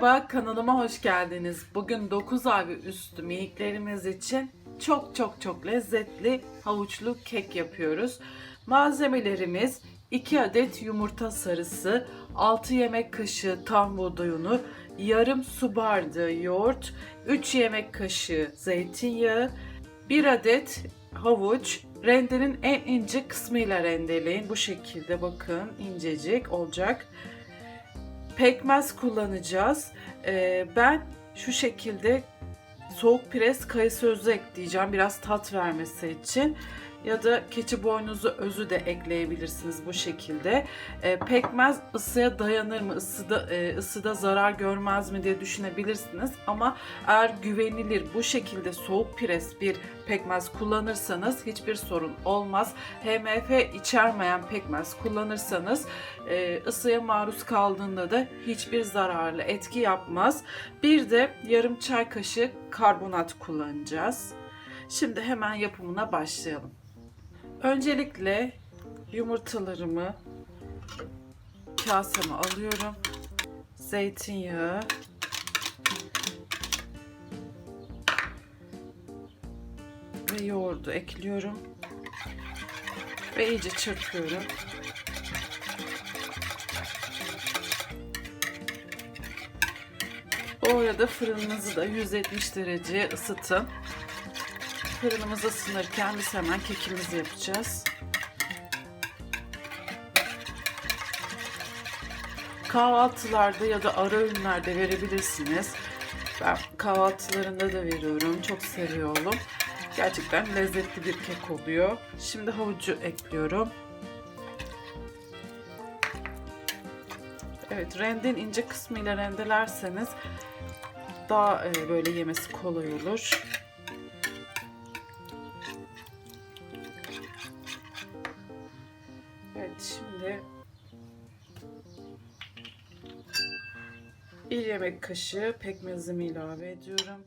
Merhaba, kanalıma hoş geldiniz. Bugün 9 ay ve üstü miniklerimiz için çok çok çok lezzetli havuçlu kek yapıyoruz. Malzemelerimiz 2 adet yumurta sarısı, 6 yemek kaşığı tam buğday unu, yarım su bardağı yoğurt, 3 yemek kaşığı zeytinyağı, 1 adet havuç, rendenin en ince kısmıyla rendeleyin. Bu şekilde bakın incecik olacak pekmez kullanacağız. Ee, ben şu şekilde soğuk pres kayısı özü ekleyeceğim biraz tat vermesi için. Ya da keçi boynuzu özü de ekleyebilirsiniz bu şekilde. Ee, pekmez ısıya dayanır mı, ısıda, e, ısıda zarar görmez mi diye düşünebilirsiniz. Ama eğer güvenilir bu şekilde soğuk pres bir pekmez kullanırsanız hiçbir sorun olmaz. HMF içermeyen pekmez kullanırsanız e, ısıya maruz kaldığında da hiçbir zararlı etki yapmaz. Bir de yarım çay kaşığı karbonat kullanacağız. Şimdi hemen yapımına başlayalım. Öncelikle yumurtalarımı kaseme alıyorum. Zeytinyağı, ve yoğurdu ekliyorum. Ve iyice çırpıyorum. Bu arada fırınınızı da 170 dereceye ısıtın. Fırınımız ısınırken biz hemen kekimizi yapacağız. Kahvaltılarda ya da ara öğünlerde verebilirsiniz. Ben kahvaltılarında da veriyorum. Çok seviyorum. Gerçekten lezzetli bir kek oluyor. Şimdi havucu ekliyorum. Evet, renden ince kısmıyla rendelerseniz daha e, böyle yemesi kolay olur. Şimdi bir yemek kaşığı pekmezimi ilave ediyorum.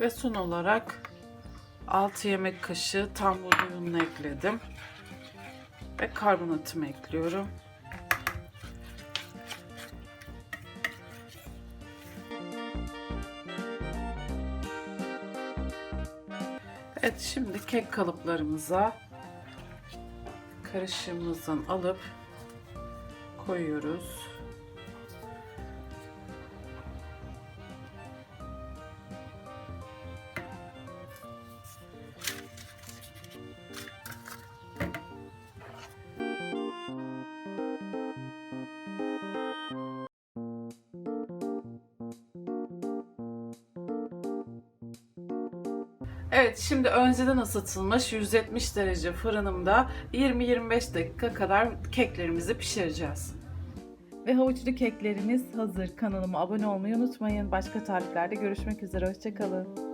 Ve son olarak 6 yemek kaşığı tam buğday ununu ekledim. Ve karbonatımı ekliyorum. Evet şimdi kek kalıplarımıza karışımımızdan alıp koyuyoruz. Evet şimdi önceden ısıtılmış 170 derece fırınımda 20-25 dakika kadar keklerimizi pişireceğiz. Ve havuçlu keklerimiz hazır. Kanalıma abone olmayı unutmayın. Başka tariflerde görüşmek üzere. Hoşçakalın.